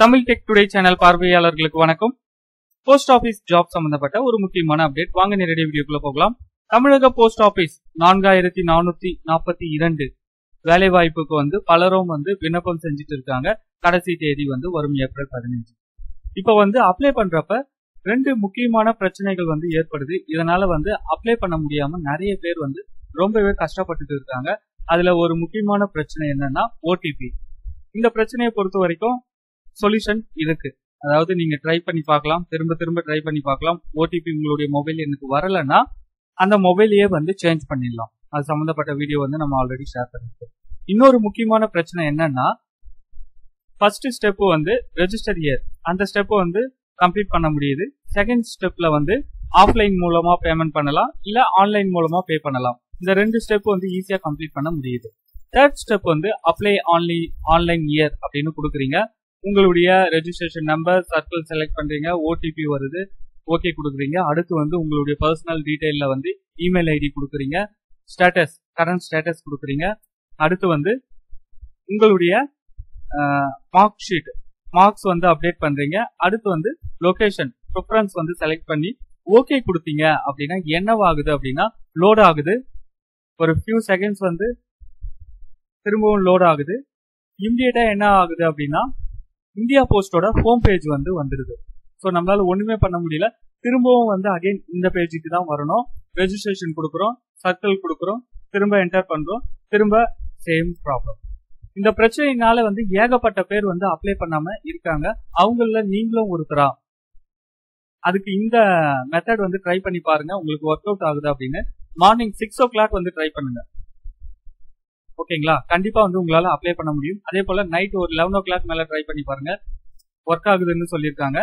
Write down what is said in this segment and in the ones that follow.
Tamil tech today channel பார்வையாளர்களுக்கு வணக்கம். Post office job சம்பந்தப்பட்ட ஒரு முக்கியமான அப்டேட் வாங்க நேரடி வீடியோக்குள்ள போகலாம். தமிழக போஸ்ட் ஆபீஸ் நான்காயிரத்தி நானூத்தி நாற்பத்தி இரண்டு வேலை வாய்ப்புக்கு வந்து பலரும் வந்து விண்ணப்பம் செஞ்சுட்டு இருக்காங்க. கடைசி தேதி வந்து வரும் ஏப்ரல் பதினஞ்சு. இப்போ வந்து அப்ளை பண்றப்ப ரெண்டு முக்கியமான பிரச்சனைகள் வந்து ஏற்படுது. இதனால வந்து அப்ளை பண்ண முடியாம நிறைய பேர் வந்து ரொம்பவே கஷ்டப்பட்டுட்டு இருக்காங்க. அதுல ஒரு முக்கியமான பிரச்சனை என்னன்னா ஓடிபி இந்த பிரச்சனையை பொறுத்த வரைக்கும் சொல்யூஷன் இருக்கு. அதாவது நீங்க ட்ரை பண்ணி பார்க்கலாம். திரும்ப திரும்ப ட்ரை பண்ணி பார்க்கலாம். ஓடிபி உங்களுடைய மொபைல் எனக்கு வரலன்னா அந்த மொபைலையே வந்து சேஞ்ச் பண்ணிடலாம். அது சம்மந்தப்பட்ட வீடியோ வந்து நம்ம ஆல்ரெடி ஷேர் பண்ணிருக்கோம். இன்னொரு முக்கியமான பிரச்சனை என்னன்னா ஃபர்ஸ்ட் ஸ்டெப் வந்து ரெஜிஸ்டர் இயர் அந்த ஸ்டெப் வந்து கம்ப்ளீட் பண்ண முடியுது. செகண்ட் ஸ்டெப்ல வந்து ஆஃப்லைன் மூலமா பேமெண்ட் பண்ணலாம். இல்ல ஆன்லைன் மூலமா பே பண்ணலாம். இந்த ரெண்டு ஸ்டெப் வந்து ஈஸியா கம்ப்ளீட் பண்ண முடியுது. தேர்ட் ஸ்டெப் வந்து அப்ளை ஆன்லி ஆன்லைன் இயர் அப்படின்னு கொடுக்குறீங்க. உங்களுடைய ரெஜிஸ்ட்ரேஷன் நம்பர் சர்க்கிள் செலக்ட் பண்றீங்க ஓடிபி வருது ஓகே கொடுக்குறீங்க. அடுத்து வந்து உங்களுடைய பர்சனல் டீடைல்ல வந்து இமெயில் ஐடி கொடுக்குறீங்க. ஸ்டேட்டஸ் கரண்ட் ஸ்டேட்டஸ் கொடுக்குறீங்க. அடுத்து வந்து உங்களுடைய மார்க் ஷீட் மார்க்ஸ் வந்து அப்டேட் பண்றீங்க. அடுத்து வந்து லொகேஷன் ப்ரிஃபரன்ஸ் வந்து செலக்ட் பண்ணி ஓகே கொடுத்தீங்க அப்படின்னா என்னவாகுது அப்படின்னா லோட் ஆகுது. ஒரு ஃபியூ செகண்ட்ஸ் வந்து திரும்பவும் லோட் ஆகுது. இம்மிடியட்டா என்ன ஆகுது அப்படின்னா இந்தியா போஸ்டோட ஹோம் பேஜ் வந்து வந்துடுது ஸோ நம்மளால ஒண்ணுமே பண்ண முடியல. திரும்பவும் வந்து அகைன் இந்த பேஜுக்கு தான் வரணும். ரெஜிஸ்ட்ரேஷன் கொடுக்குறோம் சர்க்கிள் கொடுக்குறோம் திரும்ப என்டர் பண்றோம் திரும்ப சேம் ப்ராப்ளம் இந்த பிரச்சனையினால வந்து ஏகப்பட்ட பேர் வந்து அப்ளை பண்ணாம இருக்காங்க. அவங்கள நீங்களும் ஒருத்தரா? அதுக்கு இந்த மெத்தட் வந்து ட்ரை பண்ணி பாருங்க. உங்களுக்கு ஒர்க் அவுட் ஆகுது அப்படின்னு. மார்னிங் சிக்ஸ் ஓ கிளாக் வந்து ட்ரை பண்ணுங்க. ஓகேங்களா? கண்டிப்பா வந்து உங்களால அப்ளை பண்ண முடியும். அதே போல நைட் ஒரு லெவன் ஓ கிளாக் மேல ட்ரை பண்ணி பாருங்க. ஒர்க் ஆகுதுன்னு சொல்லியிருக்காங்க.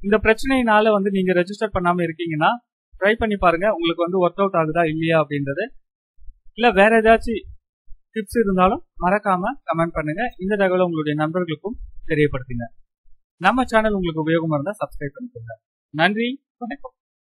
இந்த பிரச்சனையினால வந்து நீங்க ரெஜிஸ்டர் பண்ணாம இருக்கீங்கன்னா ட்ரை பண்ணி பாருங்க. உங்களுக்கு வந்து ஒர்க் அவுட் ஆகுதா இல்லையா அப்படின்றது. இல்ல வேற ஏதாச்சும் டிப்ஸ் இருந்தாலும் மறக்காம கமெண்ட் பண்ணுங்க. இந்த தகவலை உங்களுடைய நண்பர்களுக்கும் தெரியப்படுத்துங்க. நம்ம சேனல் உங்களுக்கு உபயோகமா இருந்தா சப்ஸ்கிரைப் பண்ணிக்கோங்க. நன்றி. வணக்கம்.